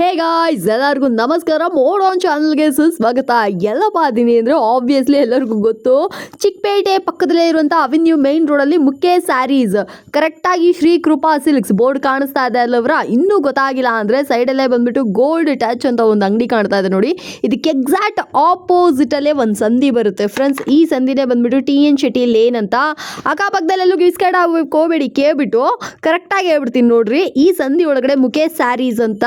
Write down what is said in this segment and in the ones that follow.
Hey guys ಎಲ್ಲರಿಗೂ ನಮಸ್ಕಾರ. Mode on ಚಾನಲ್ಗೆ ಸುಸ್ವಾಗತ. ಎಲ್ಲಪ್ಪ ಅದೀನಿ ಅಂದರೆ ಆಬ್ವಿಯಸ್ಲಿ ಎಲ್ಲರಿಗೂ ಗೊತ್ತು. ಚಿಕ್ಕಪೇಟೆ ಪಕ್ಕದಲ್ಲೇ ಇರುವಂಥ ಅವೆನ್ಯೂ ಮೇನ್ ರೋಡಲ್ಲಿ ಮುಖ್ಯ ಸ್ಯಾರೀಸ್ ಕರೆಕ್ಟಾಗಿ ಶ್ರೀ ಕೃಪಾ ಸಿಲ್ಕ್ಸ್ ಬೋರ್ಡ್ ಕಾಣಿಸ್ತಾ ಇದೆ ಅಲ್ಲವರ? ಇನ್ನೂ ಗೊತ್ತಾಗಿಲ್ಲ ಅಂದರೆ ಸೈಡಲ್ಲೇ ಬಂದುಬಿಟ್ಟು ಗೋಲ್ಡ್ ಟಚ್ ಅಂತ ಒಂದು ಅಂಗಡಿ ಕಾಣ್ತಾ ಇದೆ ನೋಡಿ. ಇದಕ್ಕೆ ಎಕ್ಸಾಕ್ಟ್ ಆಪೋಸಿಟಲ್ಲೇ ಒಂದು ಸಂಧಿ ಬರುತ್ತೆ. ಫ್ರೆಂಡ್ಸ್ ಈ ಸಂಧಿನೇ ಬಂದುಬಿಟ್ಟು ಟಿ ಎನ್ ಶೆಟ್ಟಿ ಲೇನ್ ಅಂತ. ಅಕ್ಕಪಕ್ಕದಲ್ಲೆಲ್ಲೂ ಗಿಸ್ಕೈಡ್ ಹೋಗಬೇಡಿ ಕೇಳ್ಬಿಟ್ಟು. ಕರೆಕ್ಟಾಗಿ ಹೇಳ್ಬಿಡ್ತೀನಿ ನೋಡ್ರಿ. ಈ ಸಂಧಿ ಒಳಗಡೆ ಮುಖೇಶ್ ಸ್ಯಾರೀಸ್ ಅಂತ.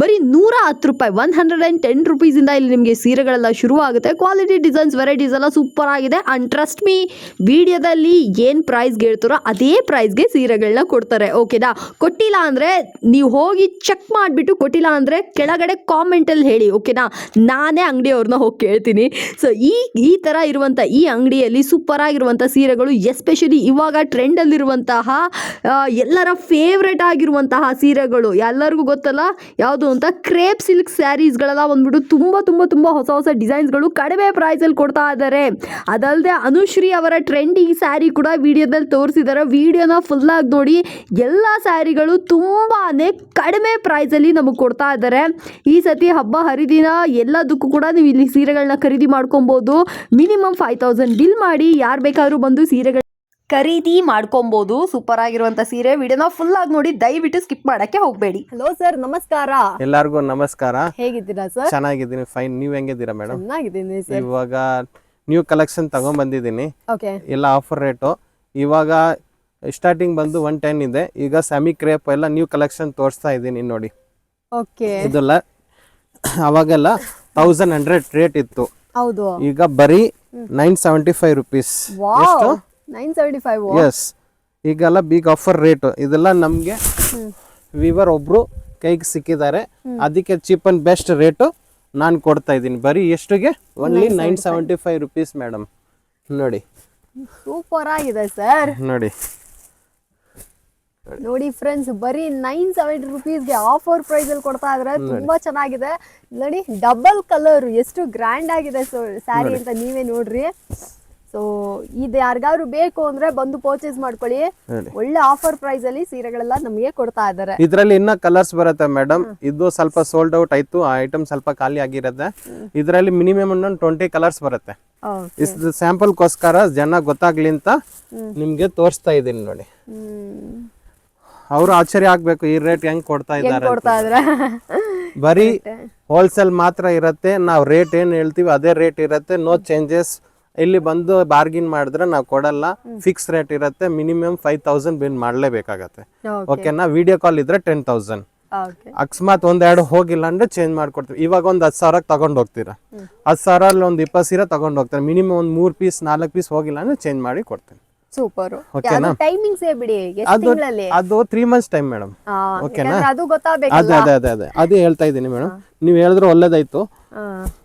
ಬರೀ ನೂರ ಹತ್ತು ರೂಪಾಯಿ ಒನ್ ಹಂಡ್ರೆಡ್ ಆ್ಯಂಡ್ ಟೆನ್ ರುಪೀಸಿಂದ ಇಲ್ಲಿ ನಿಮಗೆ ಸೀರೆಗಳೆಲ್ಲ ಶುರು ಆಗುತ್ತೆ ಕ್ವಾಲಿಟಿ ಡಿಸೈನ್ಸ್ ವೆರೈಟೀಸ್ ಎಲ್ಲ ಸೂಪರ್ ಆಗಿದೆ. ಅಂಡ್ ಟ್ರಸ್ಟ್ ಮೀ ವಿಡಿಯೋದಲ್ಲಿ ಏನು ಪ್ರೈಸ್ಗೆ ಹೇಳ್ತಾರೋ ಅದೇ ಪ್ರೈಸ್ಗೆ ಸೀರೆಗಳನ್ನ ಕೊಡ್ತಾರೆ. ಓಕೆನಾ ಕೊಟ್ಟಿಲ್ಲ ಅಂದರೆ ನೀವು ಹೋಗಿ ಚೆಕ್ ಮಾಡಿಬಿಟ್ಟು ಕೊಟ್ಟಿಲ್ಲ ಅಂದರೆ ಕೆಳಗಡೆ ಕಾಮೆಂಟಲ್ಲಿ ಹೇಳಿ ಓಕೆನಾ ನಾನೇ ಅಂಗಡಿಯವ್ರನ್ನ ಹೋಗಿ ಕೇಳ್ತೀನಿ. ಸೊ ಈ ಈ ಥರ ಇರುವಂಥ ಈ ಅಂಗಡಿಯಲ್ಲಿ ಸೂಪರ್ ಆಗಿರುವಂಥ ಸೀರೆಗಳು ಎಸ್ಪೆಷಲಿ ಇವಾಗ ಟ್ರೆಂಡಲ್ಲಿರುವಂತಹ ಎಲ್ಲರ ಫೇವ್ರೆಟ್ ಆಗಿರುವಂತಹ ಸೀರೆಗಳು, ಎಲ್ಲರಿಗೂ ಗೊತ್ತಲ್ಲ? ಯಾವುದು ಅಂತ ಕ್ರೇಪ್ ಸಿಲ್ಕ್ ಸ್ಯಾರೀಸ್ಗಳೆಲ್ಲ ಬಂದ್ಬಿಟ್ಟು ತುಂಬ ತುಂಬ ತುಂಬ ಹೊಸ ಹೊಸ ಡಿಸೈನ್ಸ್ಗಳು ಕಡಿಮೆ ಪ್ರೈಸಲ್ಲಿ ಕೊಡ್ತಾ ಇದ್ದಾರೆ. ಅದಲ್ಲದೆ ಅನುಶ್ರೀ ಅವರ ಟ್ರೆಂಡಿಂಗ್ ಸ್ಯಾರಿ ಕೂಡ ವಿಡಿಯೋದಲ್ಲಿ ತೋರಿಸಿದ್ದಾರೆ. ವಿಡಿಯೋನ ಫುಲ್ಲಾಗಿ ನೋಡಿ ಎಲ್ಲ ಸ್ಯಾರಿಗಳು ತುಂಬಾ ಕಡಿಮೆ ಪ್ರೈಸಲ್ಲಿ ನಮಗೆ ಕೊಡ್ತಾ ಇದ್ದಾರೆ. ಈ ಸತಿ ಹಬ್ಬ ಹರಿದಿನ ಎಲ್ಲದಕ್ಕೂ ಕೂಡ ನೀವು ಇಲ್ಲಿ ಸೀರೆಗಳನ್ನ ಖರೀದಿ ಮಾಡ್ಕೊಬೋದು. ಮಿನಿಮಮ್ ಫೈವ್ ತೌಸಂಡ್ ಬಿಲ್ ಮಾಡಿ, ಯಾರು ಬೇಕಾದರೂ ಬಂದು ಸೀರೆಗಳು ಖರೀದಿ ಮಾಡ್ಕೊಬಹುದು ಸೂಪರ್ ಆಗಿರುವಂತ ಸೀರೆ ವಿಡಿಯೋನ ಫುಲ್ ಆಗಿ ನೋಡಿ ದಯವಿಟ್ಟು ಸ್ಕಿಪ್ ಮಾಡಕ್ಕೆ ಹೋಗಬೇಡಿ. ಹಲೋ ಸರ್ ನಮಸ್ಕಾರ. ಎಲ್ಲರಿಗೂ ನಮಸ್ಕಾರ. ಹೇಗಿದ್ದೀರಾ ಸರ್ ಚೆನ್ನಾಗಿದ್ದೀನಿ. ಫೈನ್ ನೀವ್ ಹೆಂಗಿದ್ದೀರಾ ಮೇಡಮ್ ಚೆನ್ನಾಗಿದ್ದೀನಿ ಸರ್ ಇವಾಗ ನ್ಯೂ ಕಲೆಕ್ಷನ್ ತಗೊಂಡ್ ಬಂದಿದ್ದೀನಿ. ಓಕೆ ಎಲ್ಲ ಆಫರ್ ರೇಟು ಇವಾಗ ಸ್ಟಾರ್ಟಿಂಗ್ ಬಂದು ಒನ್ ಟೆನ್ ಇದೆ. ಈಗ ಸೆಮಿ ಕ್ರೇಪ್ ಎಲ್ಲ ನ್ಯೂ ಕಲೆಕ್ಷನ್ ತೋರಿಸ್ತಾ ಇದ್ದೀನಿ ನೋಡಿ. ಓಕೆ ಇದೆಲ್ಲ ಅವಾಗೆಲ್ಲ ತೌಸಂಡ್ ಹಂಡ್ರೆಡ್ ರೇಟ್ ಇತ್ತು. ಹೌದು. ಈಗ ಬರೀ ನೈನ್ ಸೆವೆಂಟಿ ಫೈವ್ ರುಪೀಸ್ ಎಷ್ಟು? ನೈನ್ ಸೆವೆಂಟಿ ಫೈವ್ ಎಸ್ ಈಗೆಲ್ಲ ಬಿಗ್ ಆಫರ್ ರೇಟ್ ಇದೆಲ್ಲ ನಮಗೆ ವಿವರ್ ಒಬ್ರು ಕೈಗೆ ಸಿಕ್ಕಿದ್ದಾರೆ. ಅದಕ್ಕೆ ಚೀಪ್ ಅಂಡ್ ಬೆಸ್ಟ್ ರೇಟು ನಾನು ಕೊಡ್ತಾ ಇದ್ದೀನಿ. ಬರೀ ಎಷ್ಟುಗೆ? Only nine seventy five. Rupees madam ನೋಡಿ. ಸೂಪರ್ ಆಗಿದೆ ಸರ್ ನೋಡಿ. ನೋಡಿ ಫ್ರೆಂಡ್ಸ್ ಬರೀ ನೈನ್ ಸೆವೆಂಟಿ ರುಪೀಸ್ಗೆ ಆಫರ್ ಪ್ರೈಸ್ ಅಲ್ಲಿ ಕೊಡ್ತಾ ಇದ್ರೆ ತುಂಬಾ ಚೆನ್ನಾಗಿದೆ. ನೋಡಿ ಡಬಲ್ ಕಲರ್ ಎಷ್ಟು ಗ್ರ್ಯಾಂಡ್ ಆಗಿದೆ ಸ್ಯಾರಿ ಅಂತ ನೀವೇ ನೋಡ್ರಿ. ಸೊ ಇದು ಯಾರಿಗಾದ್ರು ಬೇಕು ಅಂದ್ರೆ ಬಂದು ಪರ್ಚೇಸ್ ಮಾಡ್ಕೊಳ್ಳಿ. ಒಳ್ಳೆ ಆಫರ್ ಪ್ರೈಸ್ ಅಲ್ಲಿ ಸೀರೆಗಳೆಲ್ಲ ನಮಗೆ ಕೊಡ್ತಾ ಇದ್ದಾರೆ. ಇದರಲ್ಲಿ ಇನ್ನ ಕಲರ್ಸ್ ಬರುತ್ತೆ ಮೇಡಮ್ ಇದು ಸ್ವಲ್ಪ ಸೋಲ್ಡ್ ಔಟ್ ಆಯ್ತು ಆ ಐಟಮ್ ಸ್ವಲ್ಪ ಖಾಲಿ ಆಗಿರುತ್ತೆ. ಇದರಲ್ಲಿ ಮಿನಿಮಮ್ ಒಂದು ಟ್ವೆಂಟಿ ಕಲರ್ಸ್ ಬರುತ್ತೆ. ಸ್ಯಾಂಪಲ್ ಗೋಸ್ಕರ ಜನ ಗೊತ್ತಾಗ್ಲಿ ಅಂತ ನಿಮ್ಗೆ ತೋರಿಸ್ತಾ ಇದ್ದೀನಿ ನೋಡಿ. ಅವರು ಆಶ್ಚರ್ಯ ಆಗ್ಬೇಕು ಈ ರೇಟ್ ಹೆಂಗ್ ಕೊಡ್ತಾ ಇದ್ದಾರೆ ಕೊಡ್ತಾ ಇದ್ರೆ ಬರೀ ಹೋಲ್ಸೇಲ್ ಮಾತ್ರ ಇರತ್ತೆ ನಾವು ರೇಟ್ ಏನ್ ಹೇಳ್ತೀವಿ ಅದೇ ರೇಟ್ ಇರತ್ತೆ ನೋ ಚೇಂಜಸ್ ಇಲ್ಲಿ ಬಂದು ಬಾರ್ಗಿನ್ ಮಾಡಿದ್ರೆ ನಾವು ಕೊಡಲ್ಲ ಫಿಕ್ಸ್ ರೇಟ್ ಇರತ್ತೆ ಮಿನಿಮಮ್ ಫೈವ್ ತೌಸಂಡ್ ಬಿನ್ ಮಾಡಲೇಬೇಕಾಗತ್ತೆ. ಓಕೆನಾ ವಿಡಿಯೋ ಕಾಲ್ ಇದ್ರೆ ಟೆನ್ ತೌಸಂಡ್ ಅಕಸ್ಮಾತ್ ಒಂದೆರಡು ಹೋಗಿಲ್ಲ ಅಂದ್ರೆ ಚೇಂಜ್ ಮಾಡ್ಕೊಡ್ತೀವಿ. ಇವಾಗ ಒಂದ್ ಹತ್ತು ಸಾವಿರ ತಗೊಂಡ್ ಹೋಗ್ತೀರಾ? ಹತ್ತು ಸಾವಿರಲ್ಲಿ ಒಂದ್ ಇಪ್ಪತ್ತು ಸೀರೆ ತಗೊಂಡ್ ಹೋಗ್ತಾರೆ. ಮಿನಿಮಮ್ ಒಂದ್ ಮೂರ್ ಪೀಸ್ ನಾಲ್ಕು ಪೀಸ್ ಹೋಗಿಲ್ಲ ಅಂದ್ರೆ ಚೇಂಜ್ ಮಾಡಿ ಕೊಡ್ತೀನಿ. ಸೂಪರ್ ಓಕೆನಾ? ಟೈಮಿಂಗ್ಸ್ ಬಿಡಿ ಎಷ್ಟು ಅದು ಅದು ಮಂತ್ಸ್ ಟೈಮ್ ಮೇಡಮ್ ಓಕೆನಾ? ಅದು ಗೊತ್ತಾಗಬೇಕು ಅದೇ ಅದೇ ಅದೇ ಅದೇ. ಅದೇ ಹೇಳ್ತಾ ಇದ್ದೀನಿ ಮೇಡಮ್ ನೀವು ಹೇಳಿದ್ರೆ ಒಳ್ಳೇದಾಯ್ತು.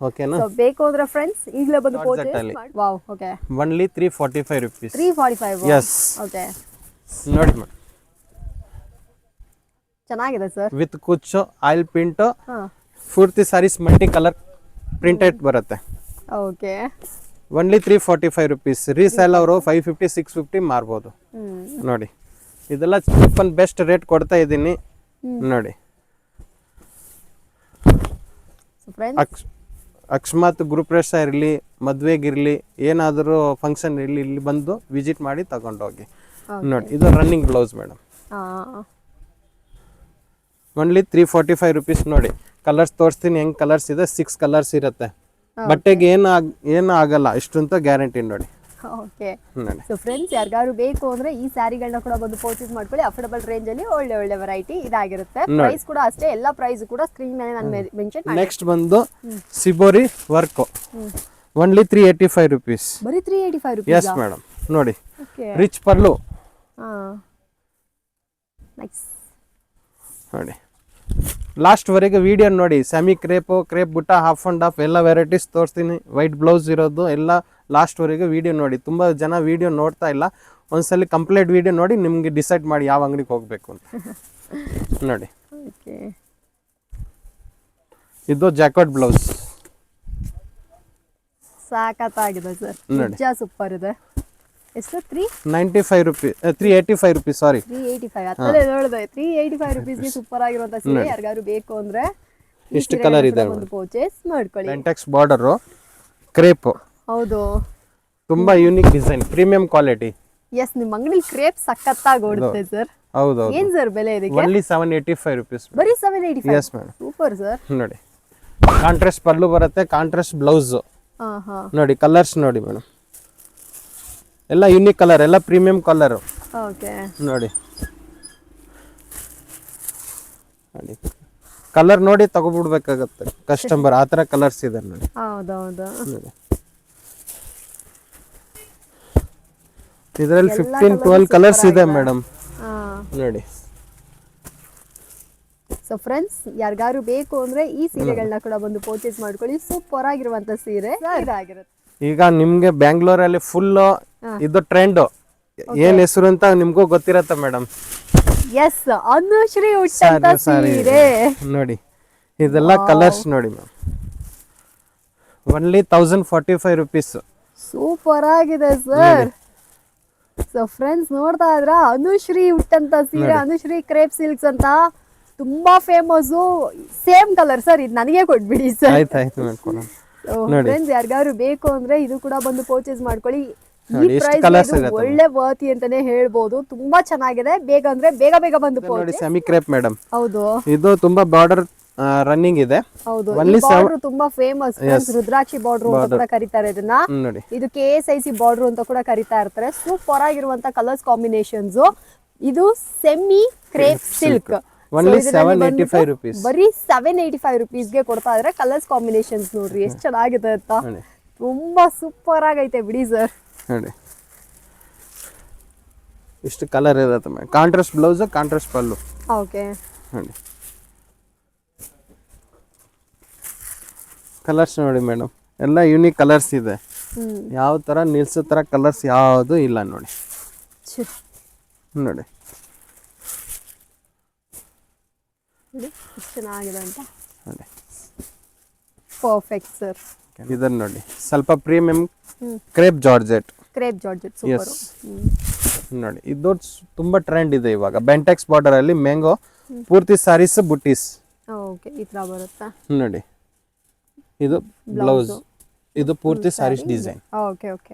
ಓಕೆನಾ ಸೊ ಬೇಕು ಅಂದ್ರೆ ಫ್ರೆಂಡ್ಸ್ ಈಗಲೇ ಬಂದು ಪರ್ಚೇಸ್. ಮಾಡಿ wow okay only three forty five rupees three forty five yes okay ನೋಡಿ ಮೇಡಮ್ ಚೆನ್ನಾಗಿದೆ ಸರ್ ವಿತ್ ಕುಚ್ಚು ಆಯಿಲ್ ಪ್ರಿಂಟು ಹಾಂ. ಪೂರ್ತಿ ಸಾರೀಸ್ ಮಲ್ಟಿ ಕಲರ್ ಪ್ರಿಂಟೆಡ್ ಬರುತ್ತೆ. Okay only three forty five rupees resale ಅವರು ಫೈವ್ ಫಿಫ್ಟಿ ಸಿಕ್ಸ್ ಫಿಫ್ಟಿ ಮಾರ್ಬೋದು. ನೋಡಿ. ಇದೆಲ್ಲ ಚೀಪ್ ಬೆಸ್ಟ್ ರೇಟ್ ಕೊಡ್ತಾ ಇದ್ದೀನಿ. ನೋಡಿ ಸೊ ಫ್ರೆಂಡ್ಸ್ ಅಕಸ್ಮಾತ್ ಗ್ರೂಪ್ ರೇಷ ಇರಲಿ ಮದುವೆಗಿರಲಿ ಏನಾದರೂ ಫಂಕ್ಷನ್ ಇರಲಿ ಇಲ್ಲಿ ಬಂದು ವಿಸಿಟ್ ಮಾಡಿ ತಗೊಂಡೋಗಿ. ನೋಡಿ ಇದು running blouse madam only three forty five rupees ನೋಡಿ. ಕಲರ್ಸ್ ತೋರಿಸ್ತೀನಿ ಹೆಂಗ್ ಕಲರ್ಸ್ ಇದೆ? ಸಿಕ್ಸ್ ಕಲರ್ಸ್ ಇರುತ್ತೆ. ಬಟ್ಟೆಗೆ ಏನು ಆಗ್ ಏನು ಆಗಲ್ಲ ಇಷ್ಟಂತ ಗ್ಯಾರಂಟಿ ನೋಡಿ. ಓಕೆ ಸೊ ಫ್ರೆಂಡ್ಸ್ ಯಾರಿಗಾದ್ರು ಬೇಕು ಅಂದ್ರೆ ಈ ಸ್ಯಾರಿಗಳನ್ನ ಕೂಡ ಬಂದು ಪರ್ಚೇಸ್ ಮಾಡ್ಕೊಳ್ಳಿ. ಅಫೋರ್ಡಬಲ್ ರೇಂಜ್ ಅಲ್ಲಿ ಒಳ್ಳೆ ಒಳ್ಳೆ ವೆರೈಟಿ ಇದಾಗಿರುತ್ತೆ. ಪ್ರೈಸ್ ಕೂಡ ಅಷ್ಟೇ. ಎಲ್ಲ ಪ್ರೈಸ್ ಕೂಡ ಸ್ಕ್ರೀನ್ ಮೇಲೆ ನಾನು ಮೆನ್ಷನ್ ನೆಕ್ಸ್ಟ್ ಬಂದು ಸಿಬೋರಿ work only three eighty five rupees ಬರೀ three eighty five rupees yes madam ನೋಡಿ. ರಿಚ್ ಪರ್ಲು ಆ ನೈಸ್ ನೋಡಿ. ಲಾಸ್ಟ್ವರೆಗೆ ವಿಡಿಯೋ ನೋಡಿ ಸೆಮಿ ಕ್ರೇಪು ಕ್ರೇಪ್ ಬುಟ್ಟ ಹಾಫ್ ಆ್ಯಂಡ್ ಹಾಫ್ ಎಲ್ಲ ವೆರೈಟೀಸ್ ತೋರಿಸ್ತೀನಿ. ವೈಟ್ ಬ್ಲೌಸ್ ಇರೋದು ಎಲ್ಲ ಲಾಸ್ಟ್ವರೆಗೆ ವಿಡಿಯೋ ನೋಡಿ. ತುಂಬ ಜನ ವೀಡಿಯೋ ನೋಡ್ತಾ ಇಲ್ಲ. ಒಂದ್ಸಲಿ ಕಂಪ್ಲೀಟ್ ವೀಡಿಯೋ ನೋಡಿ ನಿಮಗೆ ಡಿಸೈಡ್ ಮಾಡಿ ಯಾವ ಅಂಗಡಿಗೆ ಹೋಗಬೇಕು ಅಂತ. ನೋಡಿ. ಓಕೆ. ಇದು ಜಾಕೆಟ್ ಬ್ಲೌಸ್ ಸಾಕತ್ತಾಗಿದೆ ಸರ್. ನೋಡಿ. ಸೂಪರ್ ಇದೆ. ಎಷ್ಟು three ninety five rupees three eighty five rupees sorry three eighty five ಹತ್ತಲೇ ನೋಡಿದೆ ತ್ರೀ ಏಯ್ಟಿ ಫೈವ್ ರುಪೀಸ್ಗೆ ಸೂಪರ್ ಆಗಿರುವಂಥ ಸೀರೆ ಯಾರಿಗಾದ್ರು ಬೇಕು ಅಂದ್ರೆ ಇಷ್ಟು ಕಲರ್ ಇದೆ ಒಂದು ಪರ್ಚೇಸ್ ಮಾಡ್ಕೊಳ್ಳಿ. ಬೆಂಟೆಕ್ಸ್ ಬಾರ್ಡರು ಕ್ರೇಪ್ ಹೌದು. ತುಂಬಾ unique design premium quality yes ನಿಮ್ಮ ಅಂಗಡಿಲಿ ಕ್ರೇಪ್ ಸಖತ್ತಾಗಿ ಓಡುತ್ತೆ ಸರ್ ಹೌದು ಏನ್ ಸರ್ ಬೆಲೆ ಇದಕ್ಕೆ? ಒನ್ಲಿ ಏಯ್ಟಿ ಫೈವ್ ರುಪೀಸ್ ಬರೀ seven eighty five yes madam super sir ನೋಡಿ. ಕಾಂಟ್ರಾಸ್ಟ್ ಪಲ್ಲು ಬರುತ್ತೆ ಕಾಂಟ್ರಾಸ್ಟ್ ಬ್ಲೌಸ್ ಹಾ ಹಾ ನೋಡಿ ಕಲರ್ಸ್ ನೋಡಿ ಮೇಡಮ್ ಎಲ್ಲ ಯುನಿಕ್ ಕಲರ್ ಎಲ್ಲ ಪ್ರೀಮಿಯಂ ಕಲರ್ ಓಕೆ ನೋಡಿ. ನೋಡಿ. ಕಲರ್ ನೋಡಿ ತಗೊಬಿಡ್ಬೇಕಾಗತ್ತೆ. ಕಸ್ಟಮರ್ ಆ ಥರ ಕಲರ್ಸ್ ಇದೆ ನೋಡಿ. ಹೌದೌದು. ನೋಡಿ. ಇದರಲ್ಲಿ ಫಿಫ್ಟೀನ್ ಟ್ವೆಲ್ ಕಲರ್ಸ್ ಇದೆ ಮೇಡಮ್ ನೋಡಿ. ಸೊ ಫ್ರೆಂಡ್ಸ್ ಯಾರಿಗಾರು ಬೇಕು ಅಂದ್ರೆ ಈ ಸೀರೆಗಳನ್ನ ಕೂಡ ಬಂದು ಪರ್ಚೇಸ್ ಮಾಡ್ಕೊಳ್ಳಿ. ಸೂಪರ್ ಆಗಿರುವಂತ ಸೀರೆ. ಇದಾಗಿರುತ್ತೆ ಈಗ ನಿಮ್ಗೆ ಬ್ಯಾಂಗ್ಳೂರಲ್ಲಿ ಫುಲ್ ಇದು ಟ್ರೆಂಡ್ ಏನ್ ಹೆಸರು ಅಂತ ನಿಮ್ಗೂ ಗೊತ್ತಿರತ್ತ ಮೇಡಮ್ ಎಸ್ ಅನುಶ್ರೀ ಉಟ್ಟಂತ ಸೀರೆ ನೋಡಿ ಇದೆಲ್ಲ ಕಲರ್ಸ್ ನೋಡಿ ma'am only thousand forty five rupees super ಆಗಿದೆ ಸರ್ ಸೊ ಫ್ರೆಂಡ್ಸ್ ನೋಡ್ತಾ ಇದ್ರ? ಅನುಶ್ರೀ ಉಟ್ಟಂತ ಸೀರೆ ಅನುಶ್ರೀ ಕ್ರೇಪ್ ಸಿಲ್ಕ್ಸ್ ಅಂತ ತುಂಬಾ ಫೇಮಸ್ ಸೇಮ್ ಕಲರ್ ಸರ್ ಇದು ನನಗೆ ಕೊಟ್ಬಿಡಿ ಸರ್ ಆಯ್ತು ಆಯ್ತು ಫ್ರೆಂಡ್ಸ್ ಯಾರಿಗಾರು ಬೇಕು ಅಂದ್ರೆ ಇದು ಕೂಡ ಬಂದು ಪರ್ಚೇಸ್ ಮಾಡ್ಕೊಳ್ಳಿ. ಈ ಪ್ರೈಸ್ ಒಳ್ಳೆ ವರ್ತಿ ಅಂತಾನೆ ಹೇಳ್ಬೋದು. ತುಂಬಾ ಚೆನ್ನಾಗಿದೆ. ಬೇಗ ಅಂದ್ರೆ ಬೇಗ ಬೇಗ ಬಂದು ನೋಡಿ ಸೆಮಿ ಕ್ರೇಪ್ ಮೇಡಮ್ ಹೌದು. ಇದು ತುಂಬಾ ಬಾರ್ಡರ್ ರನ್ನಿಂಗ್ ಇದೆ. ಹೌದು. ಬಾರ್ಡರ್ ತುಂಬಾ ಫೇಮಸ್ ರುದ್ರಾಕ್ಷಿ ಬಾರ್ಡರ್ ಅಂತ ಕೂಡ ಕರೀತಾರೆ ಇದನ್ನ. ನೋಡಿ. ಇದು K S I C border ಅಂತ ಕೂಡ ಕರೀತಾ ಇರ್ತಾರೆ. ಸೂಪರ್ ಆಗಿರುವಂತ ಕಲರ್ಸ್ ಕಾಂಬಿನೇಷನ್ಸ್ ಇದು semi crepe silk Only 785 rupees. ಬರೀ ಸೆವೆನ್ ಏಯ್ಟಿ ಫೈವ್ ರುಪೀಸ್ಗೆ ಕೊಡ್ತಾ ಇದ್ರೆ ಕಲರ್ಸ್ ಕಾಂಬಿನೇಷನ್ಸ್ ನೋಡ್ರಿ ಎಷ್ಟು ಚೆನ್ನಾಗಿದೆ ಅಂತ. ತುಂಬಾ ಸೂಪರ್ ಆಗೈತೆ ಬಿಡಿ ಸರ್ ನೋಡಿ. ಇಷ್ಟು ಕಲರ್ ಇರುತ್ತೆ ಮೇಡಮ್ ಕಾಂಟ್ರಾಸ್ಟ್ ಬ್ಲೌಸ್ ಕಾಂಟ್ರಾಸ್ಟ್ ಪಲ್ಲು. ಓಕೆ ನೋಡಿ. ಕಲರ್ಸ್ ನೋಡಿ ಮೇಡಮ್ ಎಲ್ಲ ಯೂನಿಕ್ ಕಲರ್ಸ್ ಇದೆ. ಯಾವ ಥರ ನಿಲ್ಸೋ ಥರ ಕಲರ್ಸ್ ಯಾವುದು ಇಲ್ಲ ನೋಡಿ. ನೋಡಿ. ನೋಡಿ ಎಷ್ಟು ಚೆನ್ನಾಗಿದೆ ಅಂತ. ನೋಡಿ ಪರ್ಫೆಕ್ಟ್ ಸರ್ ಇದನ್ನ ನೋಡಿ. ಸ್ವಲ್ಪ premium crepe georgette crepe georgette super ನೋಡಿ ಇದು ತುಂಬಾ ಟ್ರೆಂಡ್ ಇದೆ ಇವಾಗ. ಬೆಂಟೆಕ್ಸ್ ಬಾರ್ಡರ್ ಅಲ್ಲಿ ಮ್ಯಾಂಗೋ ಪೂರ್ತಿ ಸಾರೀಸ್ ಬುಟ್ಟೀಸ್ ಓಕೆ ಈ ತರ ಬರುತ್ತಾ? ನೋಡಿ. ಇದು ಬ್ಲೌಸ್ ಇದು ಪೂರ್ತಿ ಸಾರೀಸ್ ಡಿಸೈನ್ ಓಕೆ ಓಕೆ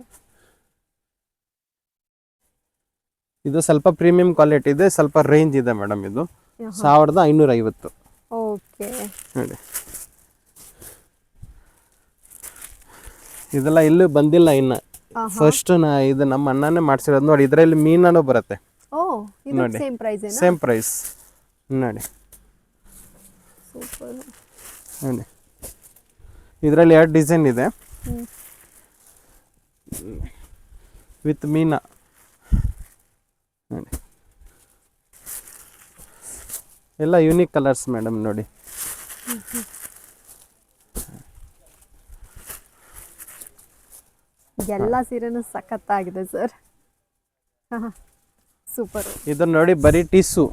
ಇದು ಸ್ವಲ್ಪ ಪ್ರೀಮಿಯಂ ಕ್ವಾಲಿಟಿ ಇದೆ ಸ್ವಲ್ಪ ರೇಂಜ್ ಇದೆ ಮೇಡಮ್ ಇದು. ಸಾವಿರದ ಐನೂರ ಐವತ್ತು ಓಕೆ. ನೋಡಿ. ಇದೆಲ್ಲ ಇಲ್ಲೂ ಬಂದಿಲ್ಲ ಇನ್ನ. ಫಸ್ಟ್ ನಾ ಇದು ನಮ್ಮ ಅಣ್ಣನೇ ಮಾಡ್ಸಿರೋದು ನೋಡಿ ಇದರಲ್ಲಿ ಮೀನೂ ಬರುತ್ತೆ. ಇದು ಸೇಮ್ ಪ್ರೈಸ್ ನೋಡಿ. ನೋಡಿ. ಇದರಲ್ಲಿ ಎರಡು ಡಿಸೈನ್ ಇದೆ. ವಿತ್ ಮೀನಾ. ನೋಡಿ. ಎಲ್ಲ ಯೂನಿಕ್ ಕಲರ್ಸ್ ಮೇಡಮ್ ನೋಡಿ. ಎಲ್ಲ ಸೀರೆನೂ ಸಖತ್ತಾಗಿದೆ ಸರ್ ಸೂಪರ್ ಇದು ನೋಡಿ ಬರೀ ಟಿಸ್ಸು.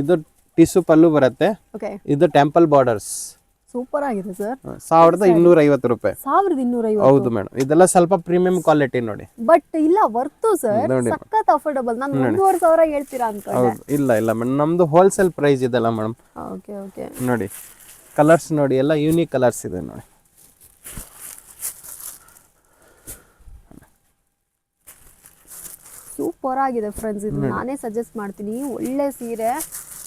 ಇದು ಟಿಸ್ಸು ಪಲ್ಲು ಬರುತ್ತೆ. ಓಕೆ ಇದು ಟೆಂಪಲ್ ಬಾರ್ಡರ್ಸ್ ಸೂಪರ್ ಆಗಿದೆ ಸರ್ ಸಾವಿರದ ಇನ್ನೂರ ಐವತ್ತು ರೂಪಾಯಿ. ಸಾವಿರದ ಇನ್ನೂರ ಹೌದು ಮೇಡಮ್ ಇದೆಲ್ಲ ಸ್ವಲ್ಪ ಪ್ರೀಮಿಯಂ ಕ್ವಾಲಿಟಿ ನೋಡಿ. ಬಟ್ ಇಲ್ಲ ವರ್ತು ಸರ್. ಸಖತ್ ಅಫೋರ್ಡಬಲ್ ನಾನು ಒಂದೂವರೆ ಸಾವಿರ ಹೇಳ್ತೀರಾ ಅಂತ ಹೌದು ಇಲ್ಲ ಇಲ್ಲ ಮೇಡಮ್ ನಮ್ದು ಹೋಲ್ಸೇಲ್ ಪ್ರೈಸ್ ಇದೆಲ್ಲ ಮೇಡಮ್ ಓಕೆ ಓಕೆ ನೋಡಿ ಕಲರ್ಸ್ ನೋಡಿ ಎಲ್ಲ ಯೂನಿಕ್ ಕಲರ್ಸ್ ಇದೆ ನೋಡಿ. ಸೂಪರ್ ಆಗಿದೆ ಫ್ರೆಂಡ್ಸ್ ಇದು ನಾನೇ ಸಜೆಸ್ಟ್ ಮಾಡ್ತೀನಿ. ಒಳ್ಳೆ ಸೀರೆ.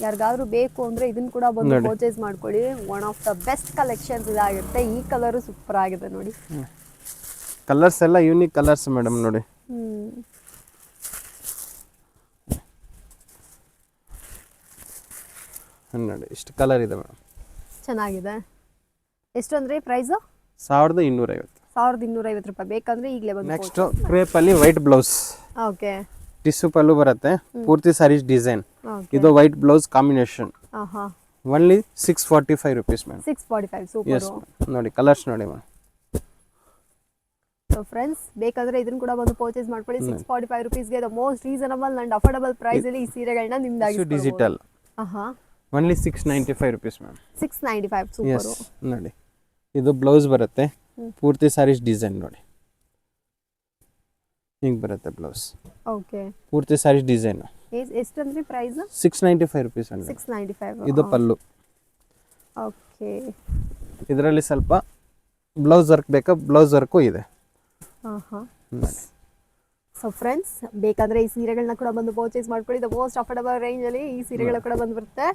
ಯಾರಿಗಾದ್ರೂ ಬೇಕು ಅಂದ್ರೆ ಇದನ್ನ ಕೂಡ ಬಂದು ಪರ್ಚೇಸ್ ಮಾಡ್ಕೊಳ್ಳಿ. One of the best collections ಇದಾಗಿರುತ್ತೆ. ಈ ಕಲರ್ ಸೂಪರ್ ಆಗಿದೆ ನೋಡಿ. ಕಲರ್ಸ್ ಎಲ್ಲ ಯೂನಿಕ್ ಕಲರ್ಸ್ ಮೇಡಮ್ ನೋಡಿ. ನೋಡಿ ಇಷ್ಟು ಕಲರ್ ಇದೆ ಮೇಡಮ್ ಚೆನ್ನಾಗಿದೆ. ಎಷ್ಟು ಅಂದ್ರೆ ಪ್ರೈಸು ಸಾವಿರದ ಇನ್ನೂರೈವತ್ತು. ಸಾವಿರದ ಇನ್ನೂರ ಐವತ್ತು ರೂಪಾಯಿ. ಬೇಕಂದ್ರೆ ಈಗಲೇ ಬಂದು ನೆಕ್ಸ್ಟ್ ಕ್ರೇಪಲ್ಲಿ ವೈಟ್ ಬ್ಲೌಸ್ ಓಕೆ ಟಿಶ್ಯೂ ಪಲ್ಲು ಬರುತ್ತೆ. ಪೂರ್ತಿ ಸಾರೀಸ್ ಡಿಸೈನ್. ಇದು white blouse combination. Only six forty five rupees ma'am six forty five super ನೋಡಿ ಕಲರ್ಸ್ ನೋಡಿ ಮ್ಯಾಮ್ ಸೊ ಫ್ರೆಂಡ್ಸ್ ಬೇಕಾದ್ರೆ ಇದನ್ನ ಕೂಡ ಬಂದು ಪರ್ಚೇಸ್ ಮಾಡ್ಕೊಳ್ಳಿ. Six forty five ರುಪೀಸ್ಗೆ the most reasonable and affordable price ಅಲ್ಲಿ ಈ ಸೀರೆಗಳನ್ನ ನಿಮ್ದಾಗಿ ಡಿಜಿಟಲ್ ಹಾಂ only six ninety five rupees ma'am six ninety five super ನೋಡಿ. ಇದು ಬ್ಲೌಸ್ ಬರುತ್ತೆ. ಪೂರ್ತಿ ಸಾರೀಸ್ ಡಿಸೈನ್ ನೋಡಿ. ಹಿಂಗೆ ಬರುತ್ತೆ ಬ್ಲೌಸ್. ಓಕೆ. ಪೂರ್ತಿ sari design. ಎಷ್ಟಂದ್ರಿ price six ninety five rupees six ninety five ಇದು ಪಲ್ಲು. ಓಕೆ. ಇದರಲ್ಲಿ ಸ್ವಲ್ಪ ಬ್ಲೌಸ್ ವರ್ಕ್ ಬೇಕಾ? ಬ್ಲೌಸ್ ವರ್ಕು ಇದೆ. ಹಾಂ ಹಾಂ ಸೊ ಫ್ರೆಂಡ್ಸ್ ಬೇಕಾದ್ರೆ ಈ ಸೀರೆಗಳನ್ನ ಕೂಡ ಬಂದು ಪರ್ಚೇಸ್ ಮಾಡ್ಕೊಳ್ಳಿ. ದ ಮೋಸ್ಟ್ ಅಫೋರ್ಡಬಲ್ ರೇಂಜಲ್ಲಿ ಈ ಸೀರೆಗಳು ಕೂಡ ಬಂದು ಬರುತ್ತೆ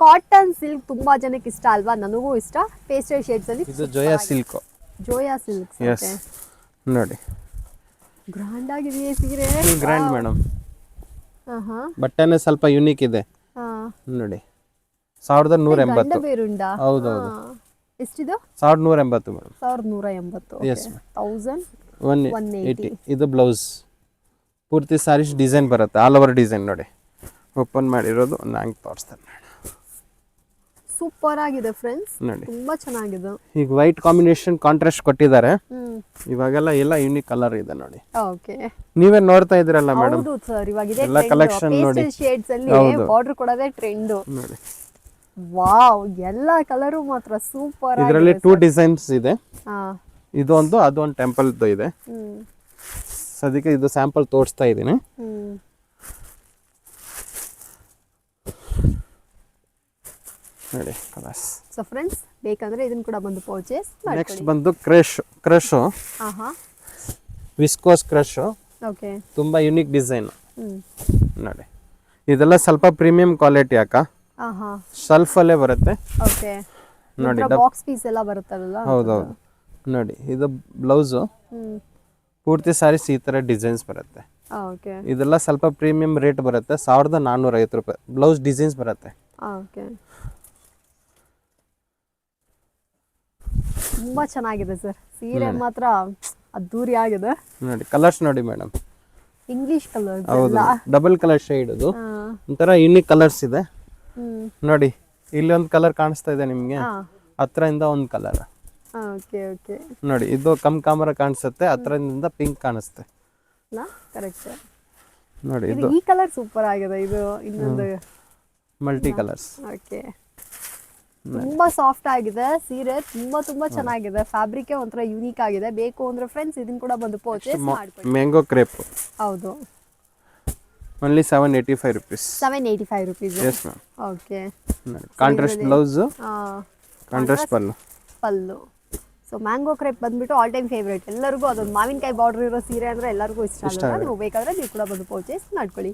ಕಾಟನ್ ಸಿಲ್ಕ್ ತುಂಬಾ ಜನಕ್ಕೆ ಇಷ್ಟ ಅಲ್ವಾ? ನನಗೂ ಇಷ್ಟ. ಪೇಸ್ಟಲ್ ಶೇಡ್ಸ್ ಅಲ್ಲಿ ಇದು ಜೋಯಾ ಸಿಲ್ಕ್ ಜೋಯಾ ಸಿಲ್ಕ್ ನೋಡಿ. ಗ್ರ್ಯಾಂಡ್ ಆಗಿದೆಯೇ ಸೀರೆ. ಗ್ರ್ಯಾಂಡ್ ಮೇಡಮ್ ಹಾಂ ಹಾಂ ಬಟ್ಟೆನೇ ಸ್ವಲ್ಪ ಯುನೀಕ್ ಇದೆ. ಹಾಂ. ನೋಡಿ. ಸಾವಿರದ ನೂರ ಗಂಡ ಎಂಬತ್ತು. ಬೇರುಂಡ? ಹೌದೌದು. ಎಷ್ಟಿದು? ಸಾವಿರದ ನೂರ ಎಂಬತ್ತು ಮೇಡಮ್ ಸಾವಿರದ ನೂರ ಎಂಬತ್ತು. Yes, thousand one 180. ಏಯ್ಟಿ ಇದು ಬ್ಲೌಸ್ ಪೂರ್ತಿ ಸಾರೀಸ್ ಡಿಸೈನ್ ಬರುತ್ತೆ. ಆಲ್ ಓವರ್ ಡಿಸೈನ್ ನೋಡಿ. ಓಪನ್ ಮಾಡಿರೋದು ನಾನು ತೋರಿಸ್ತೇನೆ ಸೂಪರ್ ಆಗಿದೆ ಫ್ರೆಂಡ್ಸ್. ನೋಡಿ. ತುಂಬಾ ಚೆನ್ನಾಗಿದೆ. ಈಗ ವೈಟ್ ಕಾಂಬಿನೇಷನ್ ಕಾಂಟ್ರಾಸ್ಟ್ ಕೊಟ್ಟಿದ್ದಾರೆ. ಇವಾಗೆಲ್ಲ ಎಲ್ಲ ಯೂನಿಕ್ ಕಲರ್ ಇದೆ ನೋಡಿ. ಓಕೆ. ನೀವೇ ನೋಡ್ತಾ ಇದ್ದೀರಲ್ಲ ಮೇಡಮ್ ಹೌದು ಸರ್ ಇವಾಗ ಇದೆ ಎಲ್ಲ ಕಲೆಕ್ಷನ್ ನೋಡಿ. ಶೇಡ್ಸ್ ಅಲ್ಲಿ ಬಾರ್ಡರ್ ಕೊಡೋದೇ ಟ್ರೆಂಡ್ ನೋಡಿ. ವಾವ್ ಎಲ್ಲ ಕಲರು ಮಾತ್ರ ಸೂಪರ್ ಇದರಲ್ಲಿ ಟೂ ಡಿಸೈನ್ಸ್ ಇದೆ. ಇದೊಂದು ಅದೊಂದು ಟೆಂಪಲ್ ಇದೆ. ಸದ್ಯಕ್ಕೆ ಇದು ಸ್ಯಾಂಪಲ್ ತೋರಿಸ್ತಾ ಇದ್ದೀನಿ. ನೋಡಿ ಕಲರ್ಸ್ ಸೊ ಫ್ರೆಂಡ್ಸ್ ಬೇಕಂದ್ರೆ ಇದನ್ನ ಕೂಡ ಬಂದು ಪರ್ಚೇಸ್ ನೆಕ್ಸ್ಟ್ ಬಂದು ಕ್ರಶ್ ಕ್ರಶ್ ಆಹಾ. ವಿಸ್ಕೋಸ್ ಕ್ರಶ್ ಓಕೆ ತುಂಬಾ ಯುನಿಕ್ ಡಿಸೈನ್ ನೋಡಿ ಇದೆಲ್ಲ ಸ್ವಲ್ಪ ಪ್ರೀಮಿಯಂ ಕ್ವಾಲಿಟಿ ಅಕ್ಕ. ಆಹಾ. ಶೆಲ್ಫ್ ಅಲ್ಲೇ ಬರುತ್ತೆ ಓಕೆ ನೋಡಿ, ಬಾಕ್ಸ್ ಪೀಸ್ ಎಲ್ಲ ಬರುತ್ತಲ್ಲ ಹೌದೌದು. ನೋಡಿ ಇದು ಬ್ಲೌಸು ಪೂರ್ತಿ ಸಾರೀಸ್ ಈ ತರ ಡಿಸೈನ್ಸ್ ಬರುತ್ತೆ. ಓಕೆ ಇದೆಲ್ಲ ಸ್ವಲ್ಪ ಪ್ರೀಮಿಯಂ ರೇಟ್ ಬರುತ್ತೆ. ಸಾವಿರದ ನಾನ್ನೂರ ಐವತ್ತು ರೂಪಾಯಿ ಬ್ಲೌಸ್ ಡಿಸೈನ್ಸ್ ಬರುತ್ತೆ. ತುಂಬಾ ಚೆನ್ನಾಗಿದೆ ಸರ್. ಸೀರೆ ಮಾತ್ರ ಅದ್ದೂರಿ ಆಗಿದೆ. ನೋಡಿ ಕಲರ್ಸ್ ನೋಡಿ ಮೇಡಮ್ ಇಂಗ್ಲಿಷ್ ಕಲರ್ ಹೌದು ಡಬಲ್ ಕಲರ್ ಶೇಡ್ ಅದು. ಒಂಥರ ಯುನಿಕ್ ಕಲರ್ಸ್ ಇದೆ. ನೋಡಿ ಇಲ್ಲಿ ಒಂದು ಕಲರ್ ಕಾಣಿಸ್ತಾ ಇದೆ ನಿಮಗೆ. ಹತ್ರದಿಂದ ಒಂದು ಕಲರ್ ಓಕೆ ಓಕೆ ನೋಡಿ ಇದು ಕಮ್ ಕಾಮರ ಕಾಣಿಸುತ್ತೆ ಹತ್ರದಿಂದ ಪಿಂಕ್ ಕಾಣಿಸುತ್ತೆ. ನಾ ಕರೆಕ್ಟ್ ನೋಡಿ ಇದು ಈ ಕಲರ್ ಸೂಪರ್ ಆಗಿದೆ ಇದು ಇನ್ನೊಂದು ಮಲ್ಟಿ ಕಲರ್ಸ್ ಓಕೆ ತುಂಬಾ ಸಾಫ್ಟ್ ಆಗಿದೆ ಸೀರೆ ತುಂಬಾ ತುಂಬಾ ಚೆನ್ನಾಗಿದೆ ಫ್ಯಾಬ್ರಿಕ್ ಒಂಥರ ಯೂನಿಕ್ ಆಗಿದೆ ಬೇಕು ಅಂದ್ರೆ ಫ್ರೆಂಡ್ಸ್ ಇದನ್ನ ಕೂಡ ಬಂದು ಪರ್ಚೇಸ್ ಮಾಡ್ಕೊಳ್ಳಿ ಮ್ಯಾಂಗೋ ಕ್ರೇಪ್ ಹೌದು. Only seven eighty five rupees seven eighty five rupees yes ma'am okay contrast blouse contrast ಪಲ್ಲು. ಪಲ್ಲು. ಸೊ ಮ್ಯಾಂಗೋ ಕ್ರೇಪ್ ಬಂದ್ಬಿಟ್ಟು ಆಲ್ ಟೈಮ್ ಫೇವ್ರೇಟ್ ಎಲ್ಲರಿಗೂ ಅದೊಂದು ಮಾವಿನಕಾಯಿ ಬಾರ್ಡರ್ ಇರೋ ಸೀರೆ ಅಂದ್ರೆ ಎಲ್ಲರಿಗೂ ಇಷ್ಟ ಆಗುತ್ತೆ. ನೀವು ಬೇಕಾದ್ರೆ ನೀವು ಕೂಡ ಬಂದು ಪರ್ಚೇಸ್ ಮಾಡ್ಕೊಳ್ಳಿ.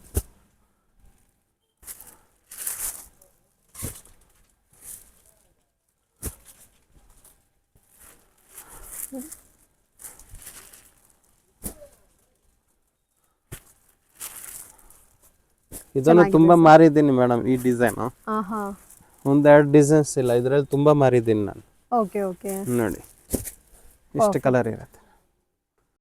ಇದನ್ನು ತುಂಬಾ ಮಾರಿದ್ದೀನಿ ಮೇಡಮ್ ಈ ಡಿಸೈನ್ ಒಂದೆರಡು ಡಿಸೈನ್ಸ್ ಇಲ್ಲ ಇದರಲ್ಲಿ ತುಂಬಾ ಮಾರಿದ್ದೀನಿ ನಾನು. Okay okay. ನೋಡಿ ಇಷ್ಟು ಕಲರ್ ಇರುತ್ತೆ.